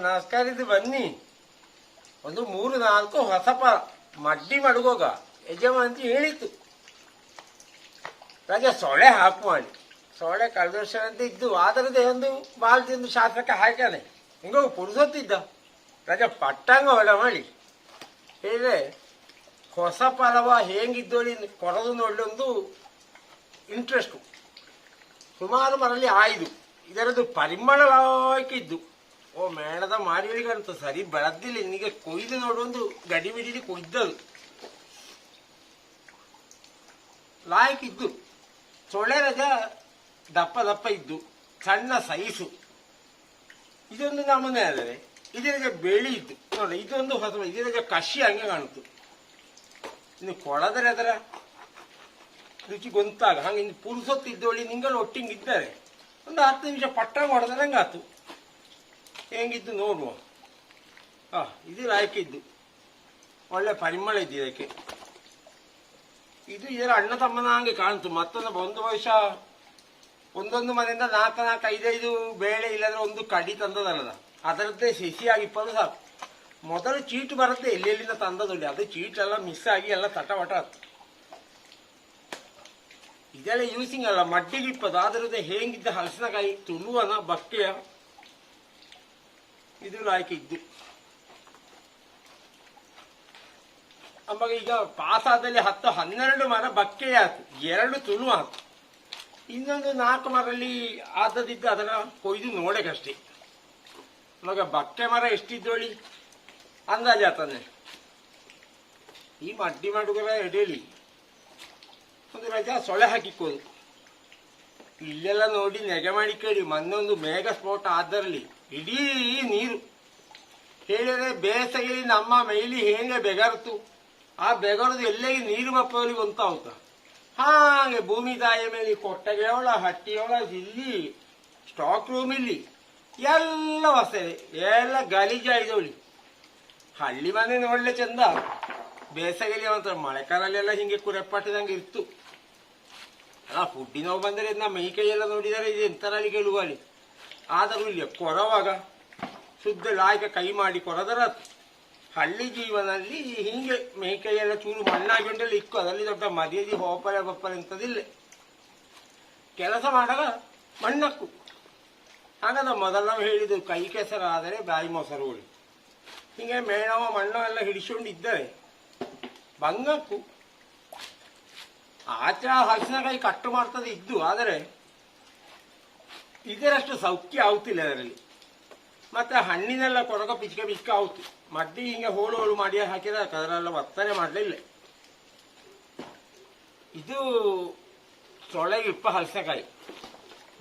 ನಮಸ್ಕಾರ ಇದು ಬನ್ನಿ. ಒಂದು ಮೂರು ನಾಲ್ಕು ಹೊಸಪ ಮಡ್ಡಿ ಮಡಗೋಗ. ಯಜಮಾಂತಿ ಹೇಳಿತ್ತು ರಾಜ ಸೊಳೆ ಹಾಕು ಮಾಡಿ ಸೊಳೆ ಕಳೆದ ವರ್ಷ ಅಂತ ಇದ್ದು ಅದರದೇ ಒಂದು ಬಾಲ್ದಿಂದ ತಿಂದು ಶಾಸ್ತ್ರಕ್ಕೆ ಹಾಕ್ಯಾನೆ. ಹಿಂಗ ಪುರುಸೊತ್ತಿದ್ದ. ರಾಜ, ಪಟ್ಟಂಗ ಹೊಲ ಮಾಡಿ. ಹೇಳಿದ್ರೆ, ಹೊಸ ಪರವ ಹೇಗಿದ್ದೋಳಿ ಕೊರದು ನೋಡಿ ಒಂದು ಇಂಟ್ರೆಸ್ಟು ಸುಮಾರು ಮರಲಿ ಆಯ್ದು. ಇದರದ್ದು ಪರಿಮಳವಾಗಿದ್ದು. ಓ, ಮೇಣದ ಅಂತ ಸರಿ ಬೆಳದ್ದಿಲ್ಲ ನಿನಗೆ ಕೊಯ್ದು ನೋಡೊಂದು ಗಡಿ ಬಿಡಿಲಿ ಕೊಯ್ದದು ಲಾಯಕ್ ಇದ್ದು ಸೊಳೆ ರಜ ದಪ್ಪ ದಪ್ಪ ಇದ್ದು, ಸಣ್ಣ ಸೈಸು. ಇದೊಂದು ನಮೂನೆ ಆದರೆ ಇದರಿಗೆ ಬೆಳಿ ಇದ್ದು. ನೋಡಿ, ಇದೊಂದು ಹೊಸ ಇದರಿಗೆ ಕಷಿ ಹಂಗೆ ಕಾಣುತ್ತು. ಇನ್ನು ಕೊಳದರೆ ಅದರ ರುಚಿ ಗೊಂತಾಗ. ಹಂಗೆ ಇನ್ನು ಪುರುಸೊತ್ತಿದ್ದೋಳಿ ನಿಂಗಳು ಒಟ್ಟಿಂಗ್ ಇದ್ದಾರೆ. ಒಂದು ಹತ್ತು ನಿಮಿಷ ಪಟ್ಟ ಮಾಡಿದ್ರೆ ಹಂಗಾತು ಹೆಂಗಿದ್ದು ನೋಡುವ. ಹಾಂ ಇದು ರಾಯಕಿದ್ದು. ಒಳ್ಳೆ ಪರಿಮಳ ಇದ್ದು ಇದಕ್ಕೆ. ಇದು ಇದರ ಅಣ್ಣ ತಮ್ಮನ ಹಂಗೆ ಕಾಣ್ತು. ಮತ್ತೊಂದು ಒಂದು ವರ್ಷ, ಒಂದೊಂದು ಮನೆಯಿಂದ ನಾಲ್ಕು ನಾಲ್ಕು, ಐದೈದು ಬೇಳೆ ಇಲ್ಲದ್ರೆ ಒಂದು ಕಡಿ ತಂದದಲ್ಲದ. ಅದರದ್ದೇ ಸಿಹಿಯಾಗಿ ಇಪ್ಪದು ಸಾಕು. ಮೊದಲು ಚೀಟು ಬರುತ್ತೆ, ಎಲ್ಲೆಲ್ಲಿಂದ ತಂದದಲ್ಲಿ ಅದು ಚೀಟೆಲ್ಲ ಮಿಸ್ ಆಗಿ ಎಲ್ಲ ತಟವಟ ಇದೆಲ್ಲ ಯೂಸಿಂಗ್ ಅಲ್ಲ, ಮಡ್ಡಿಗೆ ಇಪ್ಪದು ಅದರದ್ದು ಹೇಗಿದ್ದ ಹಲಸಿನಕಾಯಿ, ತುಳುವನ, ಬಕ್ಕೆಯ ಇದು ಲೈಕ್ ಇದ್ದು ಅವಾಗ ಈಗ ಪಾಸಾದಲ್ಲಿ ಹತ್ತು, ಹನ್ನೆರಡು ಮರ ಬಕ್ಕೆ ಆಯ್ತು. ಎರಡು ತುಳು ಆಯ್ತು. ಇನ್ನೊಂದು ನಾಲ್ಕು ಮರಲ್ಲಿ ಆದದಿದ್ದು ಅದನ್ನ ಕೊಯ್ದು ನೋಡಕ್ಕಷ್ಟೇ ಅವಾಗ ಬಕ್ಕೆ ಮರ ಎಷ್ಟಿದ್ದೋಳಿ ಅಂದಾಜು ಆತನೆ ಈ ಮಡ್ಡಿ ಮಾಡುಗರ ಎಡೇಳಿ ಒಂದು ರಜಾ ಸೊಳೆ ಹಾಕಿಕೊಂಡು ಇಲ್ಲೆಲ್ಲ ನೋಡಿ ನೆಗೆ ಮಾಡಿ ಕೇಳಿ. ಮೊನ್ನೊಂದು ಮೇಘ ಸ್ಫೋಟ ಆದರಲ್ಲಿ ಇಡೀ ನೀರು. ಹೇಳಿದ್ರೆ ಬೇಸಗೆಯಲ್ಲಿ ನಮ್ಮ ಮೈಲಿ ಹೇಗೆ ಬೆಗರ್ತು. ಆ ಬೆಗರದು ಎಲ್ಲೆಗೆ ನೀರು ಮಪ್ಪಲಿ ಅವತ್ತ ಹಾಗೆ ಭೂಮಿ ತಾಯಿಯ ಮೇಲೆ ಕೊಟ್ಟಗೆಯವಳ, ಹಟ್ಟಿಯವಳ, ಇಲ್ಲಿ ಸ್ಟಾಕ್ ರೂಮ್ ಇಲ್ಲಿ. ಎಲ್ಲ ಹೊಸೆ ಎಲ್ಲ ಗಲೀಜಾಯ್ದವಳಿ ಹಳ್ಳಿ ಮನೆ ನೋಡ್ಲೆ ಚಂದ. ಬೇಸಗೆಲಿ ಅಂತ ಮಳೆಕಾಲಲ್ಲೆಲ್ಲ ಹಿಂಗೆ ಕುರೆಪಾಟಿದಂಗೆ ಇತ್ತು. ಆ ಫುಡ್ಡಿನವು ಬಂದರೆ ನಮ್ಮ ಮೈ ಕೈಯೆಲ್ಲ ನೋಡಿದರೆ ಇದು ಎಂತರಲ್ಲಿ ಗೆಲುವಲ್ಲಿ ಆದರೂ ಇಲ್ಲಿ ಕೊರವಾಗ ಶುದ್ಧ ಲಾಯಕ ಕೈ ಮಾಡಿ ಕೊರದರ ಹಳ್ಳಿ ಜೀವನಲ್ಲಿ ಹಿಂಗೆ ಮೇಕೆಯೆಲ್ಲ ಕೈಯೆಲ್ಲ ಚೂರು ಮಣ್ಣಾಗಿ ಇಕ್ಕು, ಅದರಲ್ಲಿ ದೊಡ್ಡ ಮದಿಯಲ್ಲಿ ಹೋಪಲೆ ಬಪ್ಪಲೆ ಅಂತದಿಲ್ಲ ಕೆಲಸ ಮಾಡಾಗ ಮಣ್ಣಕ್ಕು. ಹಾಗಾದ ಮೊದಲ ನಾವು ಹೇಳಿದ್ದು ಕೈ ಕೆಸರಾದರೆ ಬಾಯಿ ಮೊಸರು ಉಳಿ. ಹಿಂಗೆ ಮೇಣವ, ಮಣ್ಣ ಎಲ್ಲ ಹಿಡಿಸ್ಕೊಂಡಿದ್ದರೆ. ಬಂಗಕ್ಕು. ಆಚೆ ಹಲಸಿನ ಕೈ ಕಟ್ಟು ಮಾಡ್ತದೆ ಇದ್ದು, ಆದರೆ ಇದರಷ್ಟು ಸೌಖ್ಯ ಆಗುತ್ತಿಲ್ಲ ಅದರಲ್ಲಿ. ಮತ್ತೆ ಹಣ್ಣಿನೆಲ್ಲ ಕೊರಗ ಪಿಚ್ಕ ಪಿಚ್ಕ ಆಗುತ್ತೆ. ಮಡ್ಡಿ ಹಿಂಗೆ ಹೋಳು ಹೋಳು ಮಾಡಿ ಹಾಕಿದ್ರೆ ಅದರೆಲ್ಲ ವರ್ತನೆ ಮಾಡಲಿಲ್ಲ. ಇದು ಸೊಳೆ ಇಪ್ಪ ಹಲಸೆಕಾಯಿ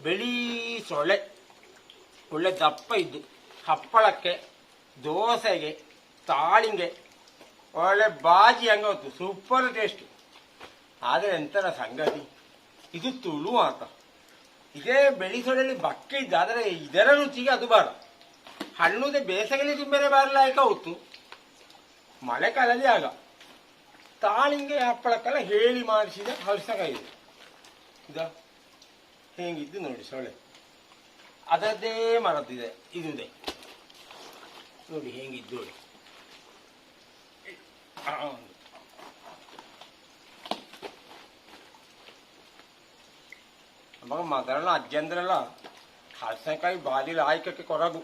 ಬಿಳಿ ಸೊಳೆ ಒಳ್ಳೆ ದಪ್ಪ ಇದ್ದು. ಹಪ್ಪಳಕ್ಕೆ, ದೋಸೆಗೆ, ತಾಳಿಂಗೆ, ಒಳ್ಳೆ ಬಾಜಿ ಹಂಗೆ ಹೊತ್ತು ಸೂಪರ್ ಟೇಸ್ಟ್. ಆದರೆ ಎಂತರ ಸಂಗತಿ. ಇದು ತುಳು ಆತ ಇದೇ ಬೆಳಿ ಬಕ್ಕೆ ಇದ್ದ ಆದರೆ ಇದರ ರುಚಿಗೆ ಅದು ಬಾರ ಹಣ್ಣುದೆ ಬೇಸಗೆಲಿ ತಿಂಬರೆ ಬಾರಲಾಯಕ ಹೊತ್ತು. ಮಳೆಕಾಲದಲ್ಲಿ ಆಗ. ತಾಳಿಂಗೆ ಹಪ್ಪಳಕ್ಕೆಲ್ಲ ಹೇಳಿ ಮಾಡಿಸಿದ ಹಲಸಕಾಯಿ ಇದು ಇದ ಹೇಗಿದ್ದು ನೋಡಿ ಸೊಳ್ಳೆ. ಅದರದ್ದೇ ಮರದಿದೆ ಇದುದೆ. ನೋಡಿ ಹೇಗಿದ್ದು ನೋಡಿ ಆ, ಒಂದು. ಅವಾಗ ಮದರಲ್ಲ ಅಜ್ಜಂದ್ರಲ್ಲ ಹಲಸಕಾಯಿ ಬಾಲಿಲ್ ಆಯ್ಕೆ ಕೊರಗು.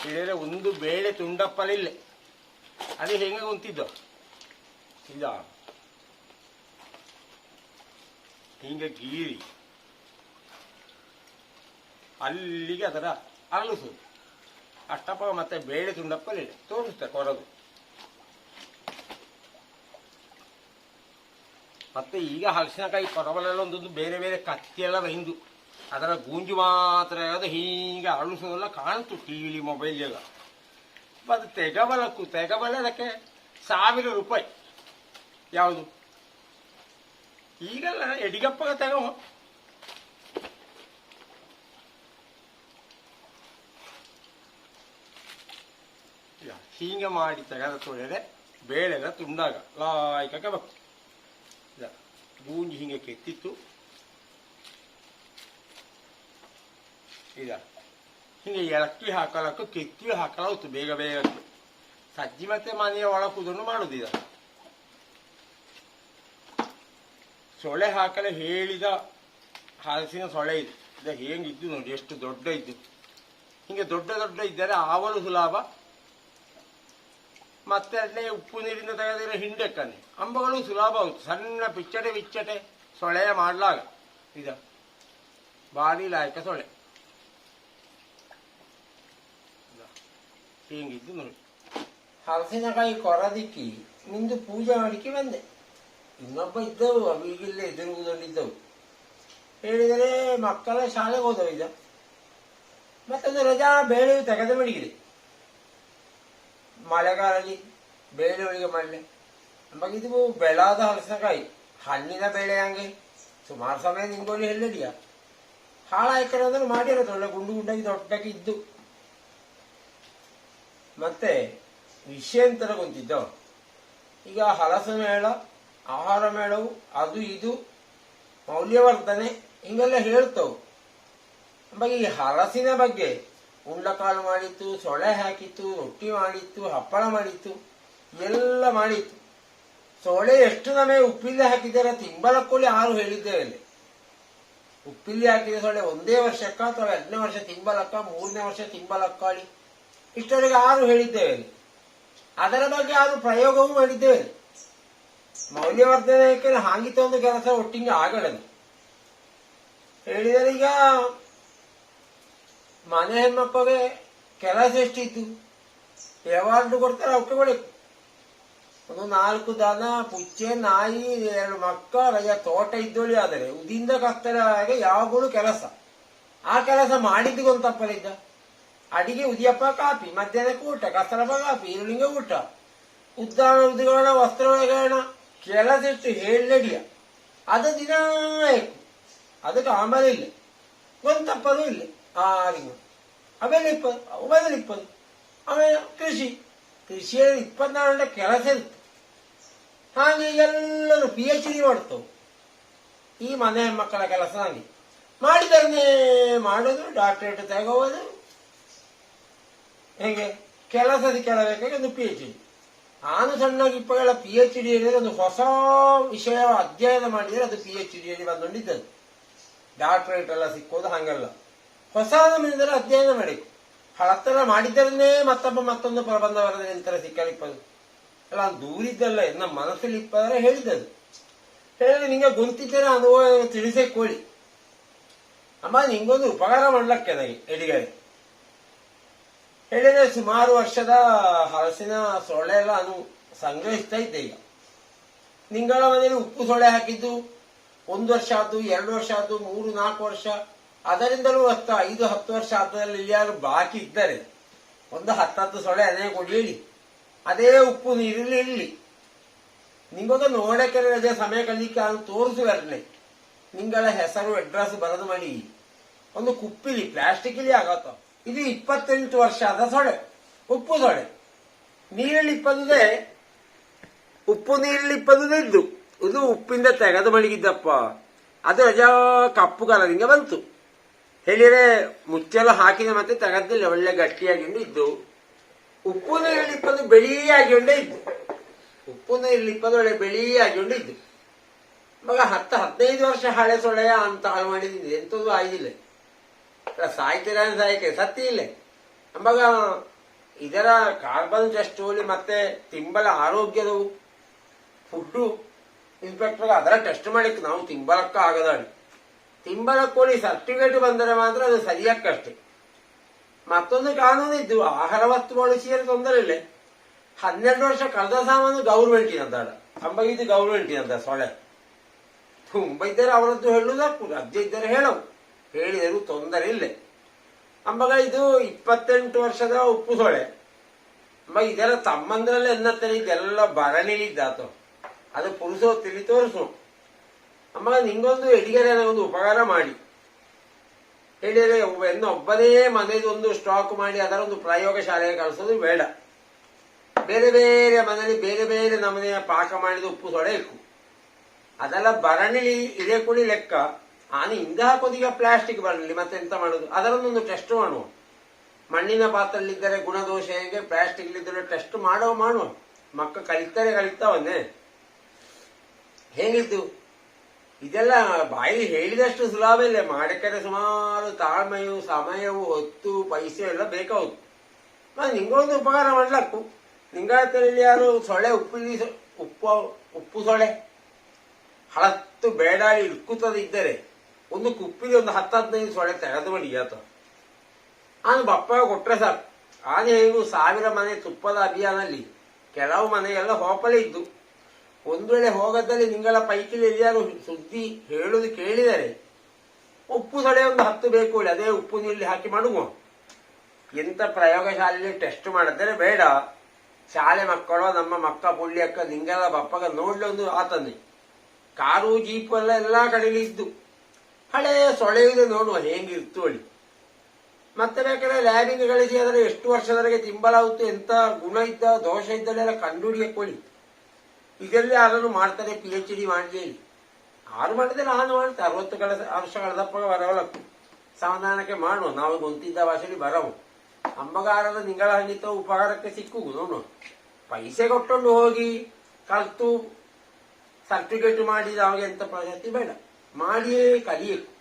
ಹೇಳಿದ್ರೆ ಒಂದು ಬೇಳೆ ತುಂಡಪ್ಪಲಿಲ್ಲ ಅದು ಹೆಂಗೆ ಕುಂತಿದ್ದ ಇಲ್ಲ. ಹಿಂಗ ಗೀರಿ. ಅಲ್ಲಿಗೆ ಅದರ ಅರಳಿಸೋದು. ಅಷ್ಟಪ್ಪ ಮತ್ತೆ ಬೇಳೆ ತುಂಡಪ್ಪಲಿಲ್ಲ ತೋರಿಸ್ತೆ ಕೊರಗು. ಮತ್ತೆ ಈಗ ಹಲಸಿನಕಾಯಿ ಕೊರವಲೆಲ್ಲ ಒಂದೊಂದು ಬೇರೆ ಬೇರೆ ಕತ್ತಿಯೆಲ್ಲ ಬೈಂದು ಅದರ ಗೂಂಜು ಮಾತ್ರ ಅದು, ಹೀಗೆ ಅಳಿಸೋದೆಲ್ಲ ಕಾಣ್ತು ಟಿವಿಲಿ ಮೊಬೈಲ್ ಎಲ್ಲ. ಅಪ್ಪ, ಅದು ತೆಗಬಲಕ್ಕು ತೆಗಬಲ ಅದಕ್ಕೆ ಸಾವಿರ ರೂಪಾಯಿ. ಯಾವುದು? ಈಗೆಲ್ಲ ಎಡಿಗಪ್ಪಗ ತೆಗವ ಹೀಗೆ ಮಾಡಿ ತೆಗೆದ ತೊಳೆದೆ, ಬೇಳೆಲ್ಲ ತುಂಡಾಗ ಲಾಯ್ಕಬೇಕು ಗೂಂಜಿ ಹಿಂಗೆ ಕೆತ್ತಿತ್ತು ಇದ ಹಿಂಗೆ ಎಳಕ್ಕಿ ಹಾಕಲಕ್ಕ ಕೆತ್ತಿ ಹಾಕಲಾಗ್ತು ಬೇಗ ಬೇಗ ಸಜ್ಜಿ ಮತ್ತೆ ಮನೆಯ ಒಳ ಕುದನ್ನು ಮಾಡುದಿದ ಸೊಳೆ ಹಾಕಲೆ ಹೇಳಿದ ಹಲಸಿನ ಸೊಳೆ ಇದೆ ಇದು ಹೇಗಿದ್ದು ನೋಡಿ ಎಷ್ಟು ದೊಡ್ಡ ಇದ್ದು ಹಿಂಗೆ ದೊಡ್ಡ ದೊಡ್ಡ ಇದ್ದರೆ ಆವಲು ಸುಲಭ ಮತ್ತೆ ಅದನ್ನೇ ಉಪ್ಪು ನೀರಿಂದ ತೆಗೆದರೆ ಹಿಂಡೆಕ್ಕನೆ. ಅಂಬಗಳು ಸುಲಭ ಸಣ್ಣ ಪಿಚ್ಚಟೆ ಬಿಚ್ಚಟೆ ಸೊಳೆಯ ಮಾಡಲಾಗ. ಇದ ಬಾಡಿ ಲಾಯಕ ಸೊಳೆ. ಹಿಂಗಿದ್ದು ನೋಡಿ. ಹಲಸಿನಕಾಯಿ ಕೊರದಿಕ್ಕಿ ನಿಂದು ಪೂಜೆ ಮಾಡಿಕ್ಕೆ ಬಂದೆ. ಇನ್ನೊಬ್ಬ ಇದ್ದವು ಅವಿಗಿಲ್ಲ ಎದುರುಗುದಲ್ಲಿದ್ದವು ಹೇಳಿದರೆ ಮಕ್ಕಳ ಶಾಲೆಗೆ ಹೋದವು ಇದ ಮತ್ತೊಂದು ರಜಾ ಬೇಳೆಯು ತೆಗೆದ ಮಡಗಿದೆ. ಮಳೆಗಾಲದಲ್ಲಿ ಬೇಳೆ ಹೋಳಿಗೆ ಮಾಡಲಿ. ನಮಗೆ ಇದು ಬೆಳಾದ ಹಲಸಿನಕಾಯಿ. ಹಣ್ಣಿನ ಬೆಳೆ ಹಂಗೆ. ಸುಮಾರು ಸಮಯ ನಿಂಗೋಲಿ ಹೇಳಿಡಿಯ ಹಾಳಾಯ್ಕರ ಅಂದ್ರೆ ಮಾಡಿರೋದು ಒಳ್ಳೆ ಗುಂಡು ಗುಂಡಾಗಿ ದೊಡ್ಡಕ್ಕೆ ಇದ್ದು. ಮತ್ತೆ ವಿಷಯ ಅಂತ ಗೊಂತಿದ್ದ ಈಗ ಹಲಸು ಮೇಳ, ಆಹಾರ ಮೇಳವು, ಅದು ಇದು, ಮೌಲ್ಯವರ್ಧನೆ, ಹಿಂಗೆಲ್ಲ ಹೇಳ್ತವು. ಈ ಹಲಸಿನ ಬಗ್ಗೆ ಉಂಡಕಾಳು ಮಾಡಿತ್ತು ಸೊಳೆ ಹಾಕಿತ್ತು, ರೊಟ್ಟಿ ಮಾಡಿತ್ತು, ಹಪ್ಪಳ ಮಾಡಿತ್ತು, ಎಲ್ಲ ಮಾಡಿತ್ತು. ಸೊಳೆ ಎಷ್ಟು ನಮಗೆ ಉಪ್ಪಿಲ್ಲಿ ಹಾಕಿದ್ದಾರೆ ತಿಂಬಲಕ್ಕೋಲಿ ಆರು ಹೇಳಿದ್ದೇವೆ ಉಪ್ಪಿಲ್ಲಿ ಹಾಕಿದ ಸೊಳ್ಳೆ ಒಂದೇ ವರ್ಷಕ್ಕ ಅಥವಾ ಎರಡನೇ ವರ್ಷ ತಿಂಬಲಕ್ಕ, ಮೂರನೇ ವರ್ಷ ತಿಂಬಲಕ್ಕಾಳಿ ಇಷ್ಟರಿಗೆ ಆರು ಹೇಳಿದ್ದೇವೆ ಅದರ ಬಗ್ಗೆ ಆರು ಪ್ರಯೋಗವೂ ಮಾಡಿದ್ದೇವೆ ಮೌಲ್ಯವರ್ಧನೆ ಹಾಗಿತ್ತು ಒಂದು ಕೆಲಸ ಒಟ್ಟಿಗೆ ಆಗಲ್ಲ. ಹೇಳಿದರೆ ಈಗ ಮನೆ ಹೆಣ್ಮಕ್ಕಳಿಗೆ ಕೆಲಸ ಎಷ್ಟಿತ್ತು ಅವಾರ್ಡ್ ಕೊಡ್ತಾರೆ ಅವಕ್ಕೆ ಕೊಡಬೇಕು ಒಂದು ನಾಲ್ಕು ದನ, ಪುಚ್ಚೆ, ನಾಯಿ, ಎರಡು ಮಕ್ಕ ರಜ ತೋಟ ಇದ್ದೋಳಿ ಆದರೆ ಉದಿಂದ ಕತ್ತಲಾಗೆ ಯಾವಾಗಲೂ ಕೆಲಸ. ಆ ಕೆಲಸ ಮಾಡಿದ್ದು ಒಂದು ತಪ್ಪಲಿದ್ದ ಅಡಿಗೆ ಉದಿಯಪ್ಪ ಕಾಪಿ, ಮಧ್ಯಾಹ್ನಕ್ಕೆ ಊಟ, ಕಸರಪ್ಪ ಕಾಪಿ, ಈರುಳ್ಳಿಗೆ ಊಟ. ಉದ್ದಾನ ಉದ್ಗೋಣ ವಸ್ತ್ರ ಒಳಗೋಣ ಕೆಲಸ ಎಷ್ಟು ಹೇಳಡಿಯ ಅದು ದಿನ ಅದಕ್ಕೆ ಆಮೇಲೆ ಇಲ್ಲ. ಒಂದು ತಪ್ಪಲು ಇಲ್ಲ. ಆರಿಗೂ ಆಮೇಲೆ ಇಪ್ಪತ್ತು ಒಂಬೈನೂರ ಇಪ್ಪತ್ತು, ಆಮೇಲೆ ಕೃಷಿ, ಕೃಷಿಯಲ್ಲಿ ಇಪ್ಪತ್ನಾಲ್ಕು ಗಂಟೆ ಕೆಲಸ ಇರುತ್ತೆ. ಹಾಗೆ ಎಲ್ಲರೂ ಪಿ ಎಚ್ ಡಿ ಮಾಡ್ತವು ಈ ಮನೆ ಮಕ್ಕಳ ಕೆಲಸ ಹಾಗೆ. ಮಾಡಿದರನ್ನೇ ಮಾಡೋದು ಡಾಕ್ಟರೇಟ್ ತಗೋಬೋದು ಹೇಗೆ? ಕೆಲಸದ ಕೆಲಬೇಕಾಗಿ ಒಂದು ಪಿ ಎಚ್ ಡಿ ನಾನು ಸಣ್ಣಗೆ ಇಪ್ಪಗಳ ಪಿ ಎಚ್ ಡಿ ಅಲ್ಲಿ ಒಂದು ಹೊಸ ವಿಷಯ ಅಧ್ಯಯನ ಮಾಡಿದರೆ ಅದು ಪಿ ಎಚ್ ಡಿಯಲ್ಲಿ ಬಂದೊಂಡಿದ್ದದು ಡಾಕ್ಟರೇಟ್ ಎಲ್ಲ ಸಿಕ್ಕೋದು ಹಂಗಲ್ಲ. ಹೊಸ ನಮೂನೆದರೆ ಅಧ್ಯಯನ ಮಾಡಿ. ಹಳತ್ತರ ಮಾಡಿದ್ದರನ್ನೇ ಮತ್ತೊಬ್ಬ ಮತ್ತೊಂದು ಪ್ರಬಂಧ ಬರೆದ ನಂತರ ಸಿಕ್ಕಲಿಪ್ಪದು. ಅಲ್ಲ ದೂರಿದ್ದಲ್ಲ ನಮ್ಮ ಮನಸ್ಸಲ್ಲಿ ಇಪ್ಪದರೆ ಹೇಳಿದ್ದದು. ಹೇಳಿ, ನಿಂಗೆ ಗೊಂತಿದ್ದರ ಅನುಭವ ತಿಳಿಸೇ ಕೋಳಿ. ಅಮ್ಮ, ನಿಂಗೊಂದು ಉಪಕಾರ ಮಾಡ್ಲಕ್ಕೆ ನನಗೆ ಎಡಿಗರೆ ಹೇಳಿದ್ರೆ ಸುಮಾರು ವರ್ಷದ ಹಲಸಿನ ಸೊಳ್ಳೆ ಎಲ್ಲ ಅನು ಸಂಗ್ರಹಿಸ್ತಾ ಇದ್ದೆ ಈಗ. ನಿಂಗಳ ಮನೆಯಲ್ಲಿ ಉಪ್ಪು ಸೊಳ್ಳೆ ಹಾಕಿದ್ದು, ಒಂದು ವರ್ಷ ಆದ್ದು, ಎರಡು ವರ್ಷ ಆದ್ದು, ಮೂರು, ನಾಲ್ಕು ವರ್ಷ. ಅದರಿಂದಲೂ ಹತ್ತು ಐದು, ಹತ್ತು ವರ್ಷ ಆದಲ್ಲಿ ಯಾರು ಬಾಕಿ ಇದ್ದಾರೆ, ಒಂದು ಹತ್ತತ್ತು ಸೊಳ್ಳೆ ಅನೇ ಕೊಡಲಿ ಅದೇ ಉಪ್ಪು ನೀರಿಲ್ಲಿ ಇರಲಿ. ನಿಮಗೆ ನೋಡಕ್ಕೆ ರಜೆ ಸಮಯ ಕಲಿಕ್ಕೆ ನಾನು ತೋರಿಸುವರ್ನೆ ನಿಂಗಳ ಹೆಸರು ಅಡ್ರೆಸ್ ಬರೆದು ಮಾಡಿ. ಒಂದು ಕುಪ್ಪಿಲಿ ಪ್ಲಾಸ್ಟಿಕ್ಲಿ ಆಗತ್ತ? ಇದು ಇಪ್ಪತ್ತೆಂಟು ವರ್ಷ ಆದ ಸೊಳೆ ಉಪ್ಪು ಸೊಳೆ ನೀರಲ್ಲಿ ಇಪ್ಪದೇ ಉಪ್ಪು ನೀರಲ್ಲಿ ಇಪ್ಪದೇ ಇದ್ದು. ಇದು ಉಪ್ಪಿಂದ ತೆಗೆದು ಮಡಗಿದ್ದಪ್ಪ ಅದು ರಜಾ ಕಪ್ಪು ಕಲರಿಂಗ ಬಂತು. ಹೇಳಿದ್ರೆ ಮುಚ್ಚಲು ಹಾಕಿದ ಮತ್ತೆ ತಗದ್ದಿಲ್ಲ ಒಳ್ಳೆ ಗಟ್ಟಿಯಾಗಿ ಇದ್ದು ಉಪ್ಪು ನೀರಲ್ಲಿ ಇಪ್ಪದು ಬೆಳಿಯಾಗಿಂಡೇ ಇದ್ದು ಉಪ್ಪು ನೀರಲ್ಲಿ ಇಪ್ಪದು ಒಳ್ಳೆ ಬೆಳಿಯಾಗಿಂಡು ಇದ್ದು. ಮಗ ಹತ್ತು ಹದಿನೈದು ವರ್ಷ ಹಳೆ ಸೊಳೆಯ ಅಂತ ಹಾಳು ಮಾಡಿದ್ದೀನಿ ಎಂಥದ್ದು ಆಯ್ದಿಲ್ಲ. ಸಾಯ್ತೀರ ಸಾಯಕ್ಕೆ ಸತ್ತಿ ಇಲ್ಲ. ಮಗ ಇದರ ಕಾರ್ಬನ್ ಟೆಸ್ಟ್ ಮತ್ತೆ ತಿಂಬಲ ಆರೋಗ್ಯದವು. ಫುಡ್ಡು ಇನ್ಸ್ಪೆಕ್ಟರ್ ಅದರ ಟೆಸ್ಟ್ ಮಾಡಿಕ್ ನಾವು ತಿಂಬಲಕ್ಕ ಆಗದಾಡಿ ತಿಂಬಲ ಕೋಳಿ ಸರ್ಟಿಫಿಕೇಟ್ ಬಂದರೆ ಮಾತ್ರ ಅದು ಸರಿಯಕ್ಕಷ್ಟೇ. ಮತ್ತೊಂದು ಕಾನೂನು ಇದ್ದು ಆಹಾರ ವಸ್ತು ಬಳಸಿದರೆ ತೊಂದರೆ ಇಲ್ಲ. ಹನ್ನೆರಡು ವರ್ಷ ಕಳೆದ ಸಾಮಾನು ಗೌರ್ಮೆಂಟಿನದ್ದಾಡ ಅಂಬಗಿದ್ದು ಅಂತ ಸೊಳೆ ತುಂಬ ಇದ್ದರೆ ಅವರದ್ದು ಹೇಳುವುದಕ್ಕೂ ರಾಜ್ಯ ಇದ್ದರೆ ಹೇಳವು ಹೇಳಿದರೂ ತೊಂದರೆ ಇಲ್ಲ. ಅಂಬಗ ಇದು ಇಪ್ಪತ್ತೆಂಟು ವರ್ಷದ ಉಪ್ಪು ಸೊಳೆ ಅಂಬ ಇದೆಲ್ಲ ತಮ್ಮಂದ್ರಲ್ಲೇ ಎನ್ನತ್ತೇನೆ ಇದೆಲ್ಲ ಬರಣಿಲಿದ್ದಾತು ಅದು ಪುರುಷೋ ತಿಳಿ ತೋರಿಸು ಅಮ್ಮ, ನಿಂಗೊಂದು ಎಡಿಗೆರೆ ಒಂದು ಉಪಕಾರ ಮಾಡಿ. ಹೇಳಿದರೆ ಎನ್ನ ಒಬ್ಬನೇ ಮನೆದೊಂದು ಸ್ಟಾಕ್ ಮಾಡಿ, ಅದರ ಒಂದು ಪ್ರಯೋಗ ಶಾಲೆಗೆ ಕಳಿಸೋದು ಬೇಡ. ಬೇರೆ ಬೇರೆ ಮನೆಯಲ್ಲಿ ಬೇರೆ ಬೇರೆ ನಮನೆಯ ಪಾಕ ಮಾಡಿದ ಉಪ್ಪು ಸೊಳೆ ಇಕ್ಕು. ಅದೆಲ್ಲ ಬರಣಿಲಿ ಇದೇ ಕುಡಿ ಲೆಕ್ಕ. ಆನೆ ಹಿಂದೆ ಹಾಕೋದೀಗ ಪ್ಲಾಸ್ಟಿಕ್ ಬರಲಿ ಮತ್ತೆ ಎಂತ ಮಾಡೋದು? ಅದರನ್ನೊಂದು ಟೆಸ್ಟ್ ಮಾಡುವ. ಮಣ್ಣಿನ ಪಾತ್ರಲ್ಲಿದ್ದರೆ ಗುಣದೋಷ ಹೇಗೆ? ಪ್ಲಾಸ್ಟಿಕ್ ಇದ್ದರೆ ಟೆಸ್ಟ್ ಮಾಡೋ ಮಾಡುವ. ಮಕ್ಕ ಕಲಿತಾರೆ ಕಲಿತಾವನ್ನೇ. ಹೇಗಿದ್ದು ಇದೆಲ್ಲ ಬಾಯಿ ಹೇಳಿದಷ್ಟು ಸುಲಭ ಇಲ್ಲ. ಮಾಡಕ್ಕೆ ಸುಮಾರು ತಾಳ್ಮೆಯು, ಸಮಯವು ಹೊತ್ತು ಪೈಸೆ ಎಲ್ಲ ಬೇಕಾಗುತ್ತೆ. ಮತ್ತೆ ನಿಂಗೊಂದು ಉಪಕಾರ ಮಾಡ್ಲಕ್ಕು. ನಿಂಗಾತಲ್ಲಿ ಯಾರು ಸೊಳ್ಳೆ ಉಪ್ಪು ಉಪ್ಪ, ಉಪ್ಪು ಸೊಳ್ಳೆ? ಹಳತ್ತು ಬೇಡಾಳಿ ಇಟ್ಕುತ್ತದಿದ್ದರೆ ಒಂದು ಕುಪ್ಪಿಗೆ ಒಂದು ಹತ್ತು, ಹದಿನೈದು ಸೊಳ್ಳೆ ತೆಗೆದು ಮಾಡಿ ಆತ ನಾನು ಬಪ್ಪ ಕೊಟ್ರೆ ಸಾಕು. ಆನೆ ಹೇಗೂ ಸಾವಿರ ಮನೆ ತುಪ್ಪದ ಅಭಿಯಾನಲ್ಲಿ ಕೆಲವು ಮನೆಯೆಲ್ಲ ಹೋಪಲೇ ಇದ್ದು. ಒಂದು ವೇಳೆ ಹೋಗದಲ್ಲಿ ನಿಂಗಳ ಪೈಕಿಲಿ ಎಲ್ಲಿಯಾರು ಸುದ್ದಿ ಹೇಳುದು ಕೇಳಿದರೆ, ಉಪ್ಪು ಸಡೆ ಒಂದು ಹತ್ತು ಬೇಕು ಹೇಳಿ, ಅದೇ ಉಪ್ಪು ನೀರಲ್ಲಿ ಹಾಕಿ ಮಾಡುವ ಎಂತ ಪ್ರಯೋಗಶಾಲೆಯಲ್ಲಿ ಟೆಸ್ಟ್ ಮಾಡಿದರೆ ಬೇಡ. ಶಾಲೆ ಮಕ್ಕಳು, ನಮ್ಮ ಮಕ್ಕ ಪುಳ್ಳಿಯಕ್ಕ ನಿಂಗಲ ಬಪ್ಪಗ ನೋಡ್ಲೊಂದು ಆತನ್ನಿ ಕಾರು, ಜೀಪು ಎಲ್ಲ ಎಲ್ಲಾ ಕಡೆಯಲ್ಲಿ ಇದ್ದು. ಹಳೆ ಸೊಳೆಯುವುದು ನೋಡುವ ಹೇಗಿರ್ತು ಹೇಳಿ. ಮತ್ತೆ ಬೇಕಾದ್ರೆ ಲ್ಯಾಬಿಂಗ್ ಗಳಿಸಿ ಅದರ ಎಷ್ಟು ವರ್ಷದವರೆಗೆ ತಿಂಬಲಾಗುತ್ತೆ, ಎಂತ ಗುಣ ಇದ್ದ, ದೋಷ ಇದ್ದಲ್ಲೆಲ್ಲ ಕಂಡುಹಿಡಿಯಕೊಳ್ಳಿ ಇದರಲ್ಲಿ ಯಾರು ಮಾಡ್ತಾರೆ ಪಿ ಎಚ್ ಡಿ ಮಾಡಲಿ. ಆರು ಮಾಡಿದ್ರೆ ನಾನು ಮಾಡ್ತೆ, ಅರವತ್ತು ಕಳೆ ವರ್ಷ ಕಳೆದಪ್ಪ ಬರವಲಕ್ಕು ಸಮಾಧಾನಕ್ಕೆ ಮಾಡುವ ನಾವು ಗೊಂತಿದ್ದ ಭಾಷೆಯಲ್ಲಿ ಬರವು. ಅಮ್ಮಗಾರರ ನಿಂಗಳ ಹಣ್ಣಿತ ಉಪಹಾರಕ್ಕೆ ಸಿಕ್ಕುದು ನೋಡು. ಪೈಸೆ ಕೊಟ್ಟುಕೊಂಡು ಹೋಗಿ ಕಲ್ತು ಸರ್ಟಿಫಿಕೇಟ್ ಮಾಡಿ ಅವಾಗ ಎಂತ ಪ್ರಶಸ್ತಿ ಬೇಡ. ಮಾಡಿಯೇ ಕಲಿಯಬೇಕು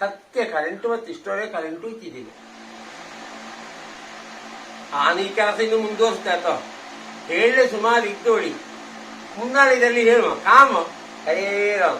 ಸತ್ಯ ಕರೆಂಟ್ ಮತ್ತು ಇಷ್ಟೊರೆ ಕರೆಂಟು ಇತ್ತಿದ್ದೀನಿ ಆ ಈ ಕೆಲಸ ಇನ್ನು ಮುಂದುವರಿಸ್ತಾ ಇರ್ತಾವ ಹೇಳಿ ಸುಮಾರು ಇದ್ದೋಳಿ. ಮುನ್ನಾಳಿದಲ್ಲಿ ಹೇಳುವ ಕಾಮ ಹರೇ ರಾಮ.